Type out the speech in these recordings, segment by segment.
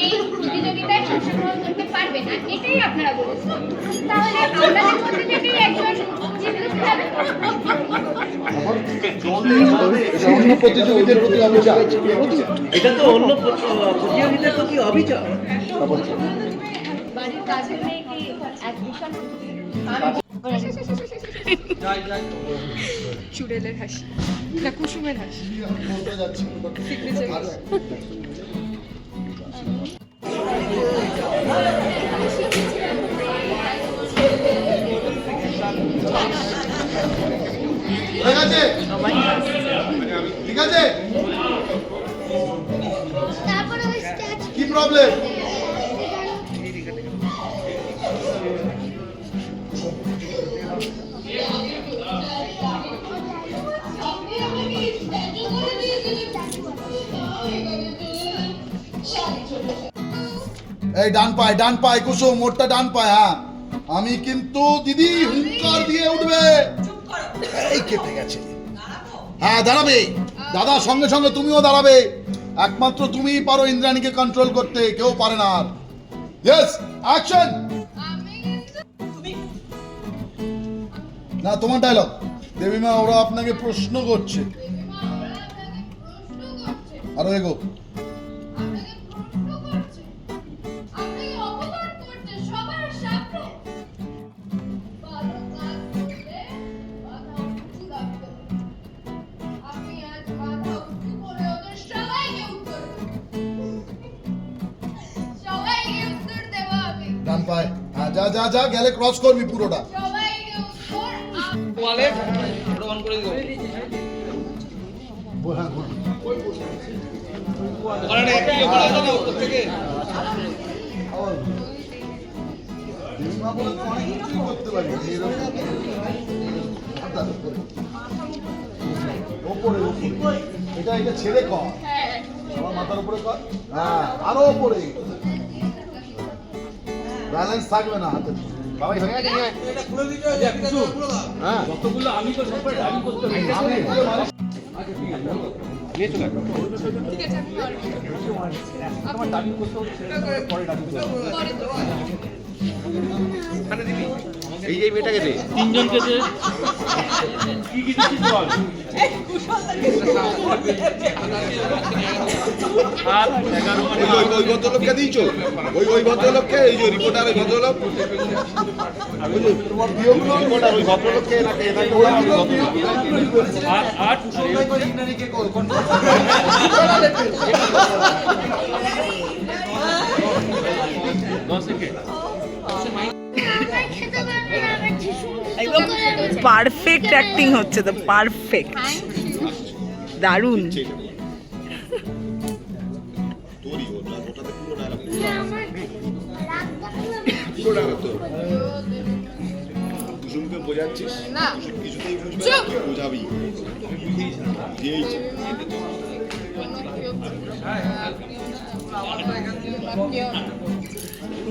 এই প্রতিযোগিতায় অংশগ্রহণ করতে পারবে না এটাই আপনারা বলেছেন তাহলে আপনাদের মধ্যে থেকেই একজন অন্য প্রতিযোগীদের প্রতি অভিযোগ এটা তো অন্য প্র- প্রতিযোগিতার প্রতি অভিযোগ বাড়ির কাজের কি অ্যাডমিশন চুড়েলের হাসি। না কুসুমের হাসি। সিগনেচার ঠিক আছে? ঠিক আছে? তারপরে ওই স্ট্যাচু কি প্রবলেম এই ডান পায় ডান পায় কুসুম মোটটা ডান পায় হ্যাঁ। আমি কিন্তু দিদি হুঙ্কার দিয়ে উঠবে। এই কেটে গেছে। হ্যাঁ দাঁড়াবে। দাদা, সঙ্গে সঙ্গে তুমিও দাঁড়াবে। একমাত্র তুমিই পারো ইন্দ্রাণীকে কন্ট্রোল করতে, কেউ পারে না আর। ইয়েস অ্যাকশন না, তোমার ডায়লগ দেবীমা, ওরা আপনাকে প্রশ্ন করছে। আরও এগো। ডান পায় হ্যাঁ যা যা যা গেলে ক্রস করবি পুরোটা। ওয়ালে করে ওখানে থেকে ওপরে ওপরে এটা এটা ছেড়ে কর আমার মাথার উপরে কর হ্যাঁ আরও ওপরে ব্যালেন্স থাকবে না হাতে বাবাই হয়ে গেছে হ্যাঁ যতগুলো আমি তো সব ডাবি করতে হবে আমি ঠিক আছে আমি পারব। করতে হবে পরে ডাবি করতে এই যে মেয়েটাকে দে। তিনজনকে যে কি কি দিচ্ছিস বল ওই ওই ভদ্রলোককে দিয়েছ? ওই ওই ভদ্রলোককে? এই যে রিপোর্টার ওই ভদ্রলোক? রিপোর্টার ওই ভদ্রলোককে এনাকে এনাকে ওই আর আর দশ সেকেন্ড। পারফেক্ট অ্যাক্টিং হচ্ছে তো পারফেক্ট দারুণ।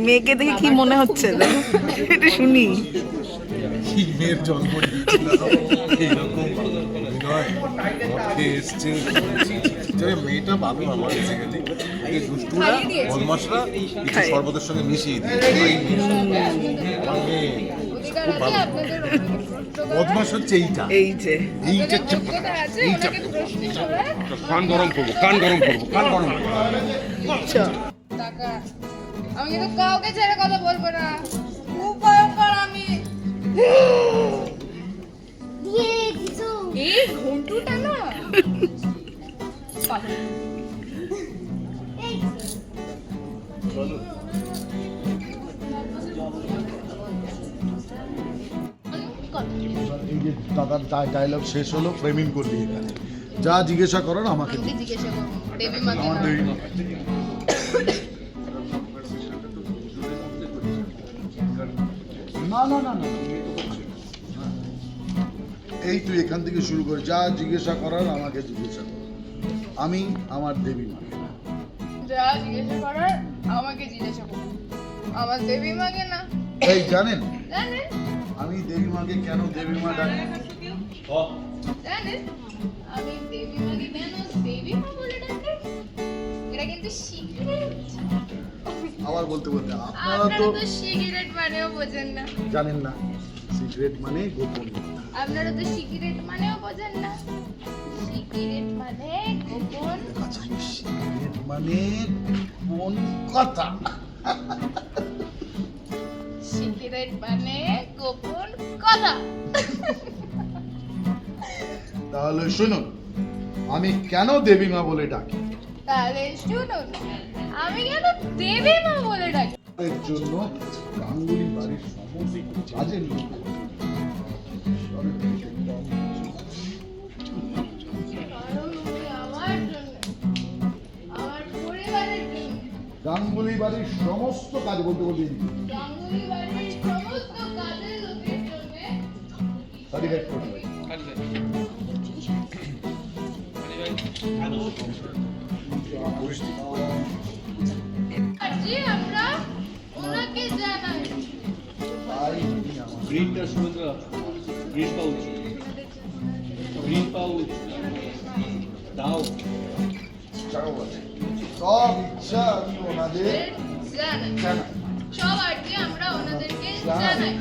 মেয়েকে দেখে কি মনে হচ্ছে? দেখো, একটু মেয়ের জন্ম এইরকম অভিনয় ঘটে এসছে। মেয়েটা ভালো আমার বেসিক্যালি এই দুষ্টুরা বদমাসরা একটু খাইয়ে। সঙ্গে মিশিয়ে দিয়ে ভাই আমার মেয়ে। খুব ভালো। আপনাদের প্রশ্ন করার। বদমাস হচ্ছে এইটা। এই যে। এইটা কান গরম করব কান গরম করব কান গরম করব। টাকা। আমি কিন্তু কাউকে ছেড়ে কথা বলব না। খুব ভয়ঙ্কর আমি। দাদার ডায়লগ শেষ হলো ফ্রেমিং করলি এখানে যা জিজ্ঞাসা করার আমাকে না না না না এই তুই এখান থেকে শুরু করে যা জিজ্ঞাসা করার আমাকে জিজ্ঞাসা কর। আমি আমার দেবী মা যা জিজ্ঞাসা করার আমাকে জিজ্ঞাসা কর। আমার দেবী মাকে না? এই জানেন? জানেন? আমি দেবী মাকে কেন দেবী মা ডাকি? জানেন আমি দেবী মাকে কেন দেবী মা বলে ডাকি? এটা কিন্তু আবার বলতে বলতে আপনারা তো সিগারেট মানেও বোঝেন না। জানেন না। সিগারেট মানে গোপনীয় আপনারা তো সিগারেট মানেও বোঝেন না। সিগারেট মানে গোপন সিগারেট মানে কোন কথা। সিগারেট মানে গোপন কথা। তাহলে শুনুন আমি কেন দেবীমা বলে ডাকি? তাহলে শুনুন আমি কেন দেবী মা বলে ডাকি? এর জন্য গাঙ্গুলি বাড়ির সমস্ত কাজের লোক গাঙ্গুলি বাড়ির সমস্ত কাজ বলতে বলতে সার্টিফিকেট আমরা ওনাকে জানাই। উনি সুন্দর গ্রিন পাউচ গ্রিন পাউচ দাও সব ইচ্ছা আমি ওনাদের জানাই। জানাই। সব আর কি আমরা ওনাদেরকে জানাই।